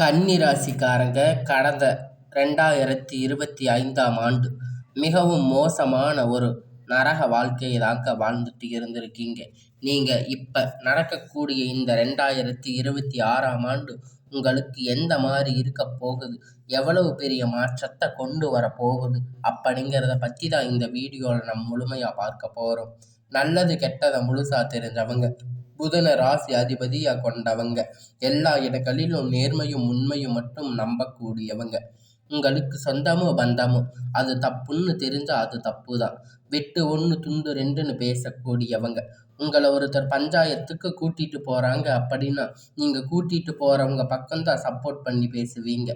கன்னி ராசிக்காரங்க கடந்த ரெண்டாயிரத்தி இருபத்தி ஐந்தாம் ஆண்டு மிகவும் மோசமான ஒரு நரக வாழ்க்கையை தாங்க வாழ்ந்துட்டு இருந்திருக்கீங்க. நீங்கள் இப்போ நடக்கக்கூடிய இந்த ரெண்டாயிரத்தி இருபத்தி ஆறாம் ஆண்டு உங்களுக்கு எந்த மாதிரி இருக்க போகுது, எவ்வளவு பெரிய மாற்றத்தை கொண்டு வரப் போகுது? அப்படிங்கிறத பற்றி தான் இந்த வீடியோவில் நம்ம முழுமையாக பார்க்க போகிறோம் நல்லது கெட்டதை முழுசாக தெரிஞ்சவங்க புதன ராசி அதிபதியாக கொண்டவங்க. எல்லா இடங்களிலும் நேர்மையும் உண்மையும் மட்டும் நம்பக்கூடியவங்க. உங்களுக்கு சொந்தமோ பந்தமோ அது தப்புன்னு தெரிஞ்சால் அது தப்பு தான் வெட்டு ஒன்று துண்டு ரெண்டுன்னு பேசக்கூடியவங்க. உங்களை ஒருத்தர் பஞ்சாயத்துக்கு கூட்டிகிட்டு போகிறாங்க அப்படின்னா நீங்கள் கூட்டிகிட்டு போகிறவங்க பக்கம்தான் சப்போர்ட் பண்ணி பேசுவீங்க.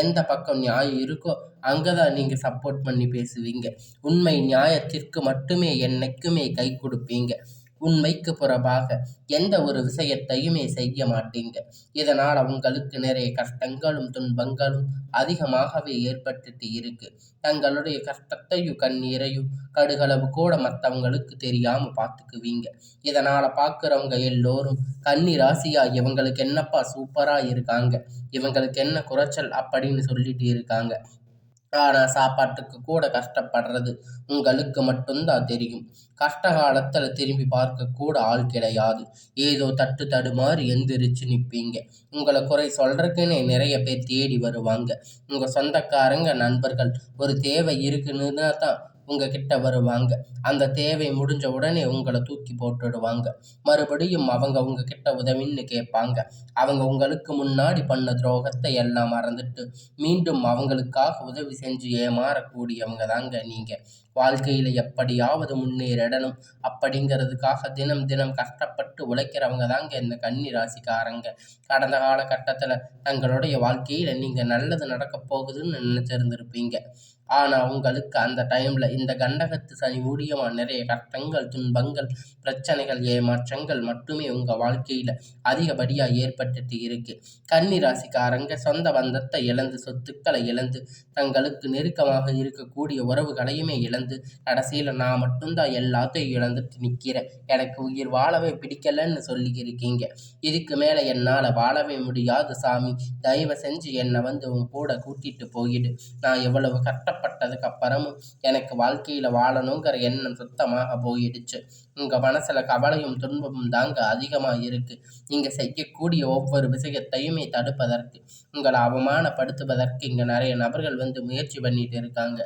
எந்த பக்கம் நியாயம் இருக்கோ அங்கே தான் நீங்கள் சப்போர்ட் பண்ணி பேசுவீங்க. உண்மை நியாயத்திற்கு மட்டுமே என்னைக்குமே கை கொடுப்பீங்க. உண்மைக்கு புறம்பாக எந்த ஒரு விஷயத்தையுமே செய்ய மாட்டீங்க. இதனால் உங்களுக்கு நிறைய கஷ்டங்களும் துன்பங்களும் அதிகமாகவே ஏற்பட்டுட்டு இருக்கு. தங்களுடைய கஷ்டத்தையும் கண்ணீரையும் கடுகளவு கூட மற்றவங்களுக்கு தெரியாம பார்த்துக்குவீங்க. இதனால பார்க்குறவங்க எல்லோரும் கன்னி ராசியா இவங்களுக்கு என்னப்பா சூப்பரா இருக்காங்க? இவங்களுக்கு என்ன குறைச்சல் அப்படின்னு சொல்லிட்டு இருக்காங்க. ஆனால் சாப்பாட்டுக்கு கூட கஷ்டப்படுறது உங்களுக்கு மட்டும்தான் தெரியும். கஷ்ட காலத்தில் திரும்பி பார்க்க கூட ஆள் கிடையாது. ஏதோ தட்டு தடுமாறி எந்திரிச்சு நிற்பீங்க உங்களை குறை சொல்கிறதுக்குன்னே நிறைய பேர் தேடி வருவாங்க. உங்கள் சொந்தக்காரங்க நண்பர்கள் ஒரு தேவை இருக்குன்னு தான் உங்ககிட்ட வருவாங்க. அந்த தேவை முடிஞ்ச உடனே உங்களை தூக்கி போட்டுடுவாங்க. மறுபடியும் அவங்க உங்ககிட்ட உதவின்னு கேட்பாங்க. அவங்க உங்களுக்கு முன்னாடி பண்ண துரோகத்தை எல்லாம் மறந்துட்டு மீண்டும் அவங்களுக்காக உதவி செஞ்சு ஏமாறக்கூடியவங்க தாங்க நீங்கள் வாழ்க்கையில் எப்படியாவது முன்னேறிடணும் அப்படிங்கிறதுக்காக தினம் தினம் கஷ்டப்பட்டு உழைக்கிறவங்க தாங்க இந்த கன்னி ராசிக்காரங்க கடந்த காலகட்டத்தில் தங்களுடைய வாழ்க்கையில் நீங்கள் நல்லது நடக்க போகுதுன்னு நினச்சிருந்துருப்பீங்க. ஆனால் உங்களுக்கு அந்த டைமில் இந்த கண்டகத்து சனி மூலியமாக நிறைய கஷ்டங்கள் துன்பங்கள் பிரச்சனைகள் ஏமாற்றங்கள் மட்டுமே உங்கள் வாழ்க்கையில் அதிகப்படியாக ஏற்பட்டுட்டு இருக்கு. கன்னிராசிக்காரங்க சொந்த பந்தத்தை இழந்து சொத்துக்களை இழந்து தங்களுக்கு நெருக்கமாக இருக்கக்கூடிய உறவுகளையுமே இழந்து கடைசியில் நான் மட்டும்தான் எல்லாத்தையும் இழந்துட்டு நிற்கிறேன் எனக்கு உயிர் வாழவே பிடிக்கலன்னு சொல்லியிருக்கீங்க. இதுக்கு மேலே என்னால் வாழவே முடியாது சாமி. தயவு செஞ்சு என்னை வந்து உன் கூட கூட்டிகிட்டு போயிடு. நான் எவ்வளவு கஷ்ட கஷ்டப்பட்டதுக்கு அப்புறமும் எனக்கு வாழ்க்கையில் வாழணுங்கிற எண்ணம் சுத்தமாக போயிடுச்சு. உங்கள் மனசில் கவலையும் துன்பமும் தாங்க அதிகமாக இருக்குது நீங்கள் செய்யக்கூடிய ஒவ்வொரு விஷயத்தையுமே தடுப்பதற்கு உங்களை அவமானப்படுத்துவதற்கு இங்கே நிறைய நபர்கள் வந்து முயற்சி பண்ணிட்டு இருக்காங்க.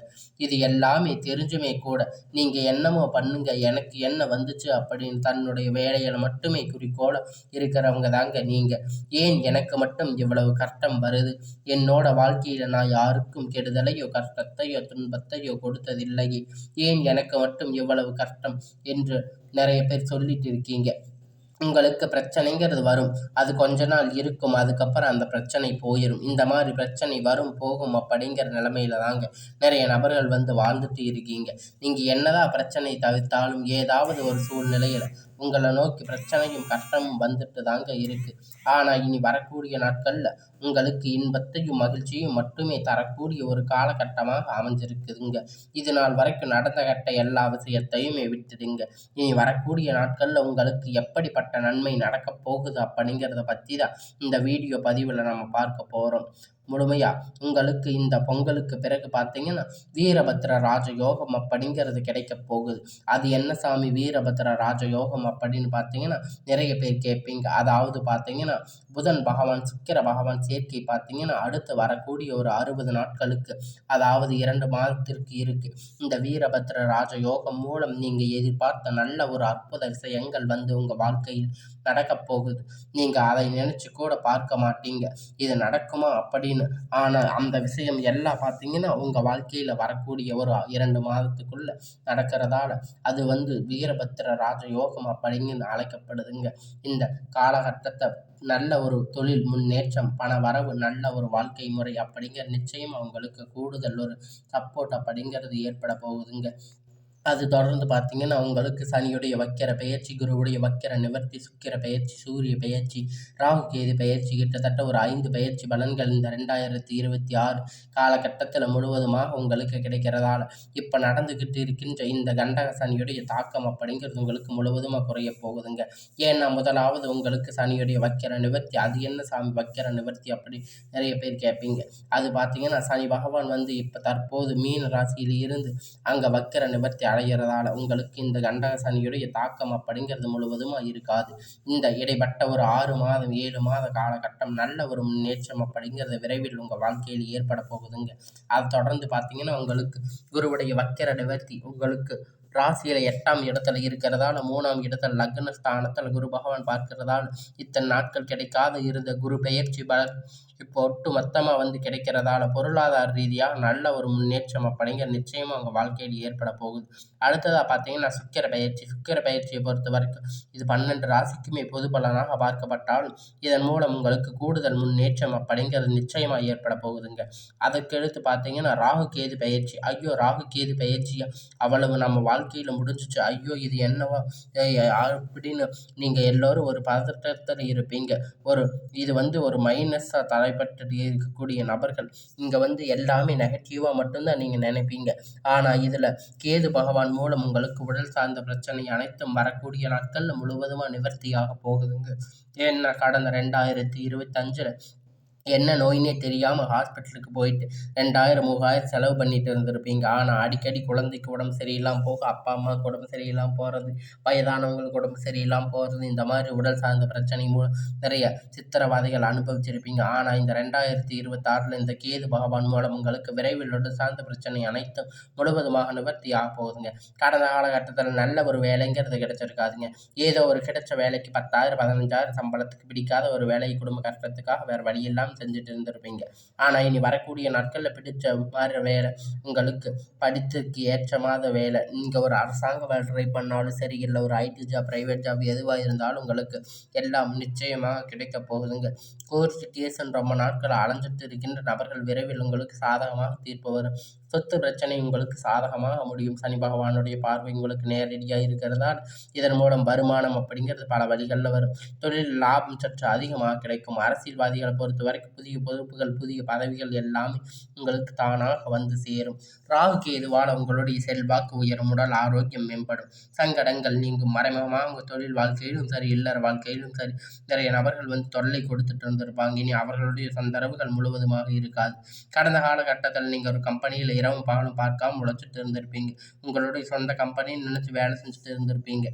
இது எல்லாமே தெரிஞ்சுமே கூட நீங்கள் என்னமோ பண்ணுங்க எனக்கு என்ன வந்துச்சு அப்படின்னு தன்னுடைய வேலையில் மட்டுமே குறிக்கோள இருக்கிறவங்க தாங்க நீங்கள் ஏன் எனக்கு மட்டும் இவ்வளவு கஷ்டம் வருது? என்னோட வாழ்க்கையில் நான் யாருக்கும் கெடுதலையோ கஷ்டத்தையோ துன்பத்தையோ கொடுத்ததில்லையே. ஏன் எனக்கு மட்டும் இவ்வளவு கஷ்டம்? என்று நிறைய பேர் சொல்லிட்டு இருக்கீங்க. உங்களுக்கு பிரச்சனைங்கிறது வரும். அது கொஞ்ச நாள் இருக்கும். அதுக்கப்புறம் அந்த பிரச்சனை போயிடும் இந்த மாதிரி பிரச்சனை வரும் போகும் அப்படிங்கிற நிலமையில தாங்க நிறைய நபர்கள் வந்து வாழ்ந்துட்டு இருக்கீங்க. நீங்கள் என்னதான் பிரச்சனை தவிர்த்தாலும் ஏதாவது ஒரு சூழ்நிலையில் உங்களை நோக்கி பிரச்சனையும் கஷ்டமும் வந்துட்டு தாங்க இருக்குது ஆனால் இனி வரக்கூடிய நாட்களில் உங்களுக்கு இன்பத்தையும் மகிழ்ச்சியும் மட்டுமே தரக்கூடிய ஒரு காலகட்டமாக அமைஞ்சிருக்குதுங்க. இது நாள் வரைக்கும் நடந்த கட்ட எல்லா விஷயத்தையுமே விட்டுடுங்க. இனி வரக்கூடிய நாட்களில் உங்களுக்கு எப்படிப்பட்ட நன்மை நடக்கப் போகுது அப்படிங்கிறத பற்றி தான் இந்த வீடியோ பதிவில் நம்ம பார்க்க போகிறோம் முழுமையாக உங்களுக்கு இந்த பொங்கலுக்கு பிறகு பார்த்தீங்கன்னா வீரபத்ர ராஜயோகம் அப்படிங்கிறது கிடைக்க போகுது. அது என்ன சாமி? வீரபத்ர ராஜயோகம் அப்படின்னு பார்த்தீங்கன்னா நிறைய பேர் கேட்பீங்க. அதாவது பார்த்தீங்கன்னா புதன் பகவான் சுக்கிர பகவான் சேர்க்கை பார்த்தீங்கன்னா அடுத்து வரக்கூடிய ஒரு அறுபது நாட்களுக்கு அதாவது இரண்டு மாதத்திற்கு இருக்கு. இந்த வீரபத்ர ராஜயோகம் மூலம் நீங்கள் எதிர்பார்த்த நல்ல ஒரு அற்புத விஷயங்கள் வந்து உங்கள் வாழ்க்கையில் நடக்கப் போகுது. நீங்கள் அதை நினச்சி கூட பார்க்க மாட்டீங்க. இது நடக்குமா அப்படின்னு. ஆனால் அந்த விஷயம் எல்லாம் பார்த்தீங்கன்னா உங்கள் வாழ்க்கையில் வரக்கூடிய ஒரு இரண்டு மாதத்துக்குள்ளே நடக்கிறதால அது வந்து வீரபத்திர ராஜயோகம் அப்படின்னு அழைக்கப்படுதுங்க. இந்த காலகட்டத்தை நல்ல ஒரு தொழில் முன்னேற்றம் பண வரவு நல்ல ஒரு வாழ்க்கை முறை அப்படிங்கிற நிச்சயம் அவங்களுக்கு கூடுதல் ஒரு சப்போர்ட் அப்படிங்கிறது ஏற்பட போகுதுங்க. அது தொடர்ந்து பார்த்தீங்கன்னா உங்களுக்கு சனியுடைய வக்கிர பயிற்சி குருவுடைய வக்கிர நிவர்த்தி சுக்கிர பயிற்சி சூரிய பயிற்சி ராகு கேது பயிற்சி கிட்டத்தட்ட ஒரு ஐந்து பயிற்சி பலன்கள் இந்த ரெண்டாயிரத்தி இருபத்தி ஆறு காலகட்டத்தில் முழுவதுமாக உங்களுக்கு கிடைக்கிறதால. இப்போ நடந்துக்கிட்டு இருக்கின்ற இந்த கண்டக சனியுடைய தாக்கம் அப்படிங்கிறது உங்களுக்கு முழுவதுமாக குறைய போகுதுங்க. ஏன்னா முதலாவது உங்களுக்கு சனியுடைய வக்கிர நிவர்த்தி அது என்ன சாமி வக்கிர நிவர்த்தி அப்படி நிறைய பேர் கேட்பீங்க அது பார்த்தீங்கன்னா சனி பகவான் வந்து இப்போ தற்போது மீன ராசியில் இருந்து அங்கே வக்கிர நிவர்த்தி அடைகிறதால உங்களுக்கு இந்த கண்டக சனியுடைய தாக்கம் அப்படிங்கிறது முழுவதும் இருக்காது. இந்த இடைப்பட்ட ஒரு ஆறு மாதம் ஏழு மாத காலகட்டம் நல்ல ஒரு முன்னேற்றம் அப்படிங்கிறது விரைவில் உங்கள் வாழ்க்கையில் ஏற்பட போகுதுங்க. அது தொடர்ந்து பார்த்தீங்கன்னா உங்களுக்கு குருவுடைய வக்கிர நிவர்த்தி உங்களுக்கு ராசியில் எட்டாம் இடத்துல இருக்கிறதால மூணாம் இடத்துல லக்ன ஸ்தானத்தில் குரு பகவான் பார்க்கிறதால் இத்தனை நாட்கள் கிடைக்காத இருந்த குரு பெயர்ச்சி பலர் இப்போ ஒட்டு மொத்தமாக வந்து கிடைக்கிறதால பொருளாதார ரீதியாக நல்ல ஒரு முன்னேற்றம் அப்படிங்கிற நிச்சயமாக உங்கள் வாழ்க்கையில் ஏற்பட போகுது. அடுத்ததாக பார்த்தீங்கன்னா சுக்கிர பயிற்சி சுக்கிர பயிற்சியை பொறுத்த வரைக்கும் இது பன்னெண்டு ராசிக்குமே பொது பலனாக பார்க்கப்பட்டால் இதன் மூலம் உங்களுக்கு கூடுதல் முன்னேற்றம் அப்படிங்கிறது நிச்சயமாக ஏற்பட போகுதுங்க. அதற்கெடுத்து பார்த்தீங்கன்னா ராகு கேது பயிற்சி ஐயோ ராகு கேது பயிற்சியை அவ்வளவு நம்ம வாழ்க்கையில் முடிஞ்சிச்சு. ஐயோ இது என்னவா? அப்படின்னு நீங்கள் எல்லோரும் ஒரு பதட்டத்தில் இருப்பீங்க. ஒரு இது வந்து ஒரு மைனஸாக தலைப்பட்டு இருக்கக்கூடிய நபர்கள் இங்கே வந்து எல்லாமே நெகட்டிவாக மட்டும்தான் நீங்கள் நினைப்பீங்க. ஆனால் இதில் கேது பகவான் மூலம் உங்களுக்கு உடல் சார்ந்த பிரச்சனை அனைத்தும் வரக்கூடிய நாட்களில் முழுவதுமாக நிவர்த்தியாக போகுதுங்க. ஏன்னா கடந்த ரெண்டாயிரத்தி இருபத்தஞ்சில் என்ன நோயினே தெரியாமல் ஹாஸ்பிட்டலுக்கு போயிட்டு ரெண்டாயிரம் மூவாயிரம் செலவு பண்ணிட்டு இருந்திருப்பீங்க. ஆனால் அடிக்கடி குழந்தைக்கு உடம்பு சரியில்லாமல் போக அப்பா அம்மாவுக்கு உடம்பு சரியில்லாமல் போகிறது வயதானவங்களுக்கு உடம்பு சரியில்லாமல் போகிறது இந்த மாதிரி உடல் சார்ந்த பிரச்சனை மூலம் நிறைய சித்திரவதைகள் அனுபவிச்சிருப்பீங்க. ஆனால் இந்த ரெண்டாயிரத்தி இருபத்தாறில் இந்த கேது பகவான் மூலம் உங்களுக்கு விரைவில் உடல் சார்ந்த பிரச்சனை அனைத்தும் முழுவதுமாக நிவர்த்தி ஆக போகுதுங்க. கடந்த காலகட்டத்தில் நல்ல ஒரு வேலைங்கிறது கிடைச்சிருக்காதுங்க. ஏதோ ஒரு கிடைச்ச வேலைக்கு பத்தாயிரம் பதினஞ்சாயிரம் சம்பளத்துக்கு பிடிக்காத ஒரு வேலையை குடும்ப கஷ்டத்துக்காக வேறு வழி இல்லாமல் தான் செஞ்சுட்டு இருந்திருப்பீங்க. ஆனால் இனி வரக்கூடிய நாட்களில் பிடிச்ச மாதிரி வேலை உங்களுக்கு படித்ததுக்கு ஏற்றமாத வேலை. நீங்கள் ஒரு அரசாங்க வேலை ட்ரை பண்ணாலும் சரி இல்லை ஒரு ஐடி ஜாப் ப்ரைவேட் ஜாப் எதுவாக இருந்தாலும் உங்களுக்கு எல்லாம் நிச்சயமாக கிடைக்க போகுதுங்க. கோர்ட் கேஸ்ன்னு ரொம்ப நாட்கள் அலைஞ்சிட்டு இருக்கின்ற நபர்கள் விரைவில் உங்களுக்கு சாதகமாக தீர்ப்பு வரும். சொத்து பிரச்சனை உங்களுக்கு சாதகமாக முடியும். சனி பகவானுடைய பார்வை உங்களுக்கு நேரடியாக இருக்கிறதால் இதன் மூலம் வருமானம் அப்படிங்கிறது பல வழிகளில் வரும். தொழில் லாபம் சற்று அதிகமாக கிடைக்கும். அரசியல்வாதிகளை பொறுத்த வரைக்கும் புதிய பொறுப்புகள் புதிய பதவிகள் எல்லாமே உங்களுக்கு தானாக வந்து சேரும். ராகு கேதுவால் உங்களுடைய செல்வாக்கு உயரும் உடல் ஆரோக்கியம் மேம்படும். சங்கடங்கள் நீங்கும். மறைமுகமாக உங்கள் தொழில் வாழ்க்கையிலும் சரி இல்லற வாழ்க்கையிலும் சரி நிறைய நபர்கள் வந்து தொல்லை கொடுத்துட்டு இருந்திருப்பாங்க. இனி அவர்களுடைய சந்தரவுகள் முழுவதுமாக இருக்காது. கடந்த காலகட்டத்தில் நீங்கள் ஒரு கம்பெனியில் இரவும் பகலும் பார்க்காம உழைச்சிட்டு இருந்திருப்பீங்க. உங்களுடைய சொந்த கம்பெனின்னு நினச்சி வேலை செஞ்சுட்டு இருந்திருப்பீங்க.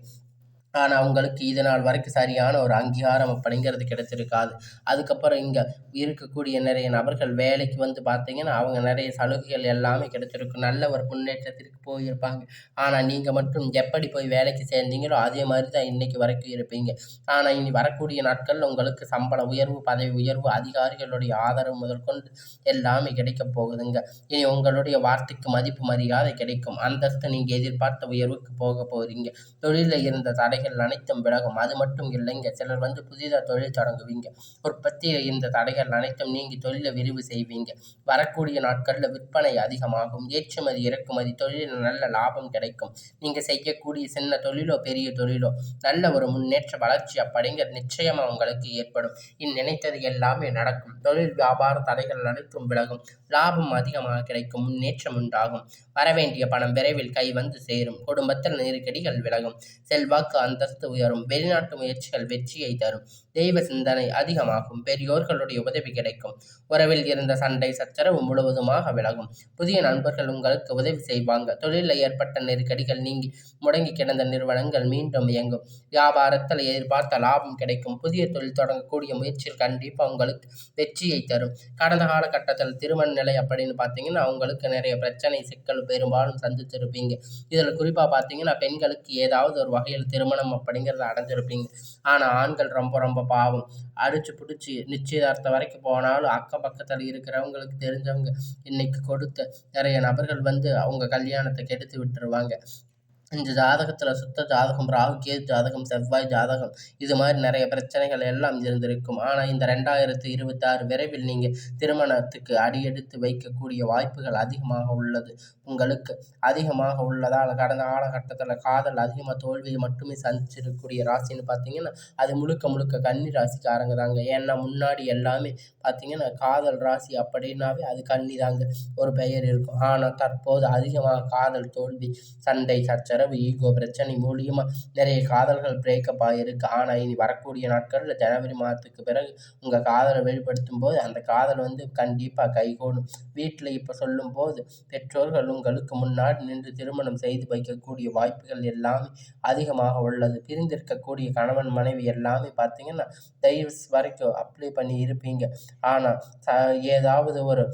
ஆனால் அவங்களுக்கு இது நாள் வரைக்கும் சரியான ஒரு அங்கீகாரம் அப்படிங்கிறது கிடைச்சிருக்காது. அதுக்கப்புறம் இங்கே இருக்கக்கூடிய நிறைய நபர்கள் வேலைக்கு வந்து பார்த்தீங்கன்னா அவங்க நிறைய சலுகைகள் எல்லாமே கிடைச்சிருக்கும். நல்ல ஒரு முன்னேற்றத்திற்கு போயிருப்பாங்க. ஆனால் நீங்கள் மட்டும் எப்படி போய் வேலைக்கு சேர்ந்தீங்களோ அதே மாதிரி தான் இன்றைக்கி வரைக்கும் இருப்பீங்க. ஆனால் இனி வரக்கூடிய நாட்களில் உங்களுக்கு சம்பள உயர்வு பதவி உயர்வு அதிகாரிகளுடைய ஆதரவு முதற்கொண்டு எல்லாமே கிடைக்க போகுதுங்க. இனி உங்களுடைய வார்த்தைக்கு மதிப்பு மரியாதை கிடைக்கும். அந்தஸ்து நீங்கள் எதிர்பார்த்த உயர்வுக்கு போக போகிறீங்க தொழிலில் இருந்த தடை தடைகள் அனைத்தும் விலகும். அது மட்டும் இல்லைங்க சிலர் வந்து புதிதாக தொழில் தொடங்குவீங்க. உற்பத்தி இந்த தடைகள் அனைத்தும் நீங்கி தொழிலை விரிவு செய்வீங்க. வரக்கூடிய நாட்களில் விற்பனை அதிகமாகும். ஏற்றுமதி இறக்குமதி தொழிலில் நல்ல லாபம் கிடைக்கும். நீங்கள் செய்யக்கூடிய சின்ன தொழிலோ பெரிய தொழிலோ நல்ல ஒரு முன்னேற்ற வளர்ச்சி அப்படிங்கிற நிச்சயமாக உங்களுக்கு ஏற்படும். இந்நினைத்தது எல்லாமே நடக்கும். தொழில் வியாபார தடைகள் அனைத்தும் விலகும். லாபம் அதிகமாக கிடைக்கும். முன்னேற்றம் உண்டாகும். வரவேண்டிய பணம் விரைவில் கை வந்து சேரும். குடும்பத்தில் நெருக்கடிகள் விலகும். செல்வாக்கு அந்தஸ்து உயரும். வெளிநாட்டு முயற்சிகள் வெற்றியை தரும். தெய்வ சிந்தனை அதிகமாகும். பெரியோர்களுடைய உதவி கிடைக்கும். உறவில் இருந்த சண்டை சச்சரவு முழுவதுமாக விலகும். புதிய நண்பர்கள் உங்களுக்கு உதவி செய்வாங்க. தொழிலில் ஏற்பட்ட நெருக்கடிகள் நீங்கி முடங்கி கிடந்த நிறுவனங்கள் மீண்டும் இயங்கும். வியாபாரத்தில் எதிர்பார்த்த லாபம் கிடைக்கும். புதிய தொழில் தொடங்கக்கூடிய முயற்சியில் கண்டிப்பாக உங்களுக்கு வெற்றியை தரும். கடந்த காலகட்டத்தில் திருமண நிலை அப்படின்னு பார்த்தீங்கன்னா அவங்களுக்கு நிறைய பிரச்சனை சிக்கல் பெரும்பாலும் சந்தித்திருப்பீங்க. இதில் குறிப்பாக பார்த்தீங்கன்னா பெண்களுக்கு ஏதாவது ஒரு வகையில் திருமணம் அப்படிங்கிறத அடைஞ்சிருப்பீங்க. ஆனால் ஆண்கள் ரொம்ப ரொம்ப பாவம். அடிச்சு பிடிச்சி நிச்சயதார்த்தம் வரைக்கும் போனாலும் அக்கம் பக்கத்தில் இருக்கிறவங்களுக்கு தெரிஞ்சவங்க இன்னைக்கு கொடுத்த நிறைய நபர்கள் வந்து அவங்க கல்யாணத்தை கெடுத்து விட்டுருவாங்க. இந்த ஜாதகத்தில் சுத்த ஜாதகம் ராகு கேது ஜாதகம் செவ்வாய் ஜாதகம் இது மாதிரி நிறைய பிரச்சனைகள் எல்லாம் இருந்திருக்கும். ஆனால் இந்த ரெண்டாயிரத்தி இருபத்தாறு விரைவில் நீங்கள் திருமணத்துக்கு அடியெடுத்து வைக்கக்கூடிய வாய்ப்புகள் அதிகமாக உள்ளது. உங்களுக்கு அதிகமாக உள்ளதால் கடந்த காலகட்டத்தில் காதல் அதிகமாக தோல்வியை மட்டுமே சந்திச்சிருக்கக்கூடிய ராசின்னு பார்த்தீங்கன்னா அது முழுக்க முழுக்க கன்னி ராசிக்காரங்க தாங்க. ஏன்னா முன்னாடி எல்லாமே பார்த்தீங்கன்னா காதல் ராசி அப்படின்னாவே அது கன்னி தாங்க ஒரு பெயர் இருக்கும். ஆனால் தற்போது அதிகமாக காதல் தோல்வி சண்டை சச்சரவு ஈகோ பிரச்சனை மூலியமாக நிறைய காதல்கள் பிரேக்கப் ஆகிருக்கு ஆனால் இனி வரக்கூடிய நாட்களில் ஜனவரி மாதத்துக்கு பிறகு உங்கள் காதலை வெளிப்படுத்தும் போது அந்த காதல் வந்து கண்டிப்பாக கைகூடும் வீட்டில் இப்போ சொல்லும்போது பெற்றோர்கள் உங்களுக்கு முன்னாடி நின்று திருமணம் செய்து வைக்கக்கூடிய வாய்ப்புகள் எல்லாமே அதிகமாக உள்ளது. பிரிந்திருக்கக்கூடிய கணவன் மனைவி எல்லாமே பார்த்தீங்கன்னா தயவு வரைக்கும் அப்ளை பண்ணி இருப்பீங்க. ஆனால் ஏதாவது ஒரு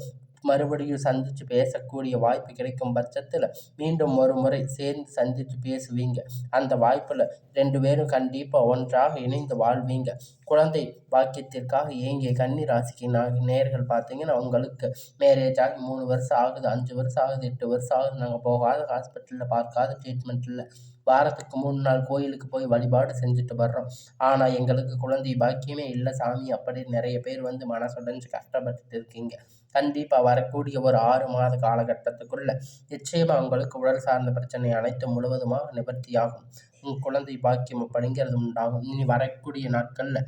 மறுபடியும் சந்தித்து பேசக்கூடிய வாய்ப்பு கிடைக்கும் பட்சத்தில் மீண்டும் ஒரு முறை சேர்ந்து சந்தித்து பேசுவீங்க. அந்த வாய்ப்பில் ரெண்டு பேரும் கண்டிப்பாக ஒன்றாக இணைந்து வாழ்வீங்க. குழந்தை பாக்கியத்திற்காக ஏங்கிய கன்னி ராசிக்கு நேர்கள் பார்த்தீங்கன்னா உங்களுக்கு மேரேஜ் ஆகி மூணு வருஷம் ஆகுது அஞ்சு வருஷம் ஆகுது எட்டு வருஷம் ஆகுது. நாங்கள் போகாத ஹாஸ்பிட்டலில் பார்க்காத ட்ரீட்மெண்ட் இல்லை வாரத்துக்கு மூணு நாள் கோயிலுக்கு போய் வழிபாடு செஞ்சுட்டு வர்றோம். ஆனால் எங்களுக்கு குழந்தை பாக்கியமே இல்லை சாமி. அப்படின்னு நிறைய பேர் வந்து மனசுடைஞ்சு கஷ்டப்பட்டுட்டு இருக்கீங்க. கண்டிப்பாக வரக்கூடிய ஒரு ஆறு மாத காலகட்டத்துக்குள்ள நிச்சயமாக உங்களுக்கு உடல் சார்ந்த பிரச்சனை அனைத்தும் முழுவதுமாக நிவர்த்தியாகும். உங்கள் குழந்தை பாக்கியம் அப்படிங்கிறது உண்டாகும். இனி வரக்கூடிய நாட்களில்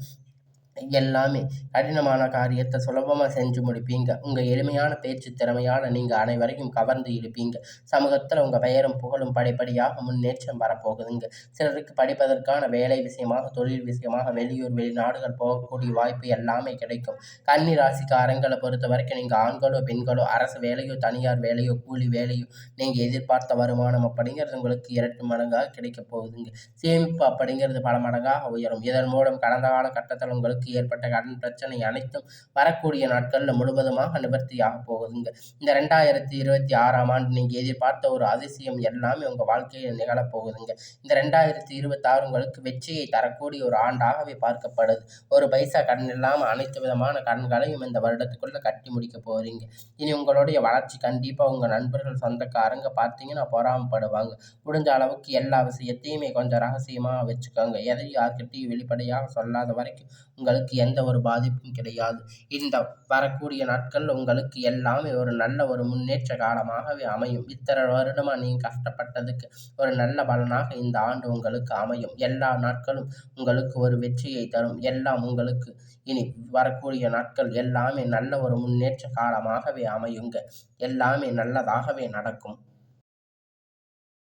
எல்லாமே கடினமான காரியத்தை சுலபமாக செஞ்சு முடிப்பீங்க. உங்கள் எளிமையான பேச்சு திறமையால் நீங்கள் அனைவரையும் கவர்ந்து இருப்பீங்க சமூகத்தில் உங்கள் பெயரும் புகழும் படிப்படியாக முன்னேற்றம் வரப்போகுதுங்க. சிலருக்கு படிப்பதற்கான வேலை விஷயமாக தொழில் விஷயமாக வெளியூர் வெளிநாடுகள் போகக்கூடிய வாய்ப்பு எல்லாமே கிடைக்கும். கன்னி ராசிக்காரங்களை பொறுத்த வரைக்கும் நீங்கள் ஆண்களோ பெண்களோ அரசு வேலையோ தனியார் வேலையோ கூலி வேலையோ நீங்கள் எதிர்பார்த்த வருமானம் அப்படிங்கிறது உங்களுக்கு இரட்டு மடங்காக கிடைக்க போகுதுங்க. சேமிப்பு அப்படிங்கிறது பல மடங்காக உயரும். இதன் மூலம் கடந்த கால கட்டத்தில் உங்களுக்கு உங்களுக்கு ஏற்பட்ட கடன் பிரச்சனை அனைத்தும் வரக்கூடிய நாட்களில் முழுவதுமாக நிவர்த்தியாக போகுதுங்க. இந்த ரெண்டாயிரத்தி இருபத்தி ஆறாம் ஆண்டு நீங்கள் எதிர்பார்த்த ஒரு அதிசயம் எல்லாமே உங்கள் வாழ்க்கையில் நிகழப்போகுதுங்க இந்த ரெண்டாயிரத்தி இருபத்தாறு உங்களுக்கு வெற்றியை தரக்கூடிய ஒரு ஆண்டாகவே பார்க்கப்படுது. ஒரு பைசா கடன் இல்லாமல் அனைத்து விதமான கடன்களையும் இந்த வருடத்துக்குள்ளே கட்டி முடிக்க போகிறீங்க இனி உங்களுடைய வளர்ச்சி கண்டிப்பாக உங்கள் நண்பர்கள் சொந்தக்காரங்க பார்த்தீங்கன்னா பொறாமப்படுவாங்க. முடிஞ்ச அளவுக்கு எல்லா விஷயத்தையுமே கொஞ்சம் ரகசியமாக வச்சுக்கோங்க. எதையும் யார்கிட்டையும் வெளிப்படையாக சொல்லாத வரைக்கும் உங்கள் உங்களுக்கு எந்த ஒரு பாதிப்பும் கிடையாது. இந்த வரக்கூடிய நாட்கள் உங்களுக்கு எல்லாமே ஒரு நல்ல ஒரு முன்னேற்ற காலமாகவே அமையும். இத்தனை வருடமாக நீங்கள் கஷ்டப்பட்டதுக்கு ஒரு நல்ல பலனாக இந்த ஆண்டு உங்களுக்கு அமையும். எல்லா நாட்களும் உங்களுக்கு ஒரு வெற்றியை தரும். எல்லாம் உங்களுக்கு இனி வரக்கூடிய நாட்கள் எல்லாமே நல்ல ஒரு முன்னேற்ற காலமாகவே அமையுங்க. எல்லாமே நல்லதாகவே நடக்கும்.